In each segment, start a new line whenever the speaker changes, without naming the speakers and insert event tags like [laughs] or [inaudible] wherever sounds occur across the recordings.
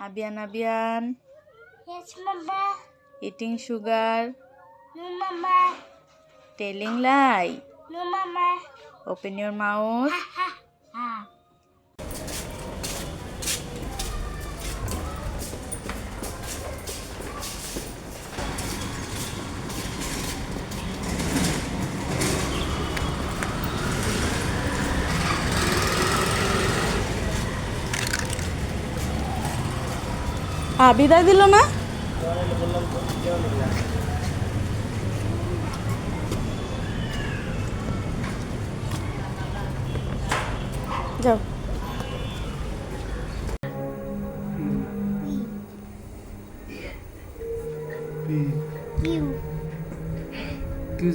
Abian Abian.
Yes, Mama.
Eating sugar.
No, Mama.
Telling lie.
No, Mama.
Open your mouth. [laughs] হ্যাঁ বিদায় দিল না যাও তুমি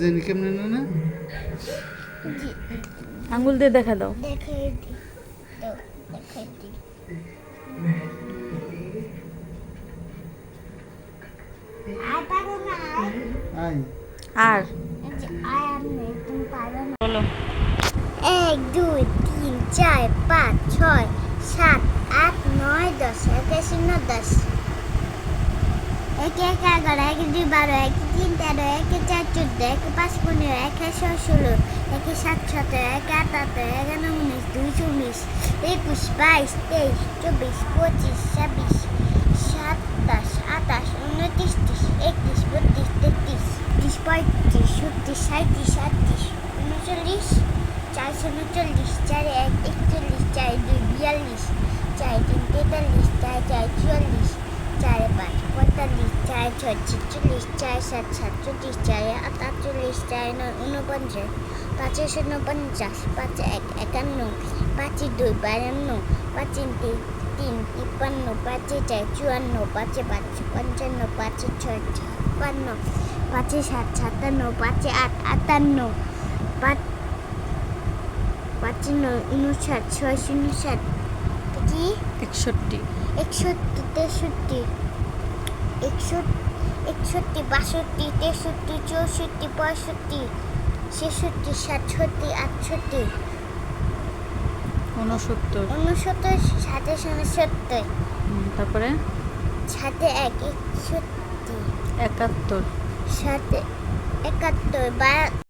জানি কেমন না
আঙ্গুল দিয়ে দেখা দাও আর
বলো এক দুই তিন চার পাঁচ ছয় সাত আট নয় দশ একাশি ন দশ এক এক এগারো এক দুই বারো এক তিন তেরো এক চার চোদ্দ এক পাঁচ পনেরো এক ছয় ষোলো এক সাত সতেরো এক আট এগারো উনিশ দুইশো উনিশ একুশ বাইশ তেইশ চব্বিশ পঁচিশ ছাব্বিশ সাতাশ আটাশ উনত্রিশ ত্রিশ একত্রিশ বত্রিশ তেত্রিশ ত্রিশ পঁয়ত্রিশ ছত্রিশ সাঁত্রিশ আটত্রিশ উনচল্লিশ চারশো উনচল্লিশ চার এক একচল্লিশ চার দুই বিয়াল্লিশ চার তিন তেতাল্লিশ চার চার চুয়াল্লিশ চার পাঁচ পঁয়তাল্লিশ চার ছয় ছেচল্লিশ চার সাত সাতচল্লিশ চার আট আটচল্লিশ চার নয় উনপঞ্চাশ পাঁচে শূন্য পঞ্চাশ পাঁচ এক একান্ন পাঁচে দুই বায়ান্ন পাঁচ তিন তিন তিপ্পান্ন পাঁচে চার চুয়ান্ন পাঁচে পাঁচ পঞ্চান্ন পাঁচে ছয় ছাপ্পান্ন পাঁচে সাত সাতান্ন পাঁচে আট আটান্ন পাঁচ পাঁচে নয় উনষাট ছয় শূন্য ষাট কি একষট্টি একষট্টি তেষট্টি একষট্টি একষট্টি বাষট্টি তেষট্টি চৌষট্টি পঁয়ষট্টি ছেষট্টি সাতষট্টি আটষট্টি উনসত্তর উনসত্তর সাথে উনসত্তর তারপরে সাথে এক একষট্টি একাত্তর সাথে একাত্তর বা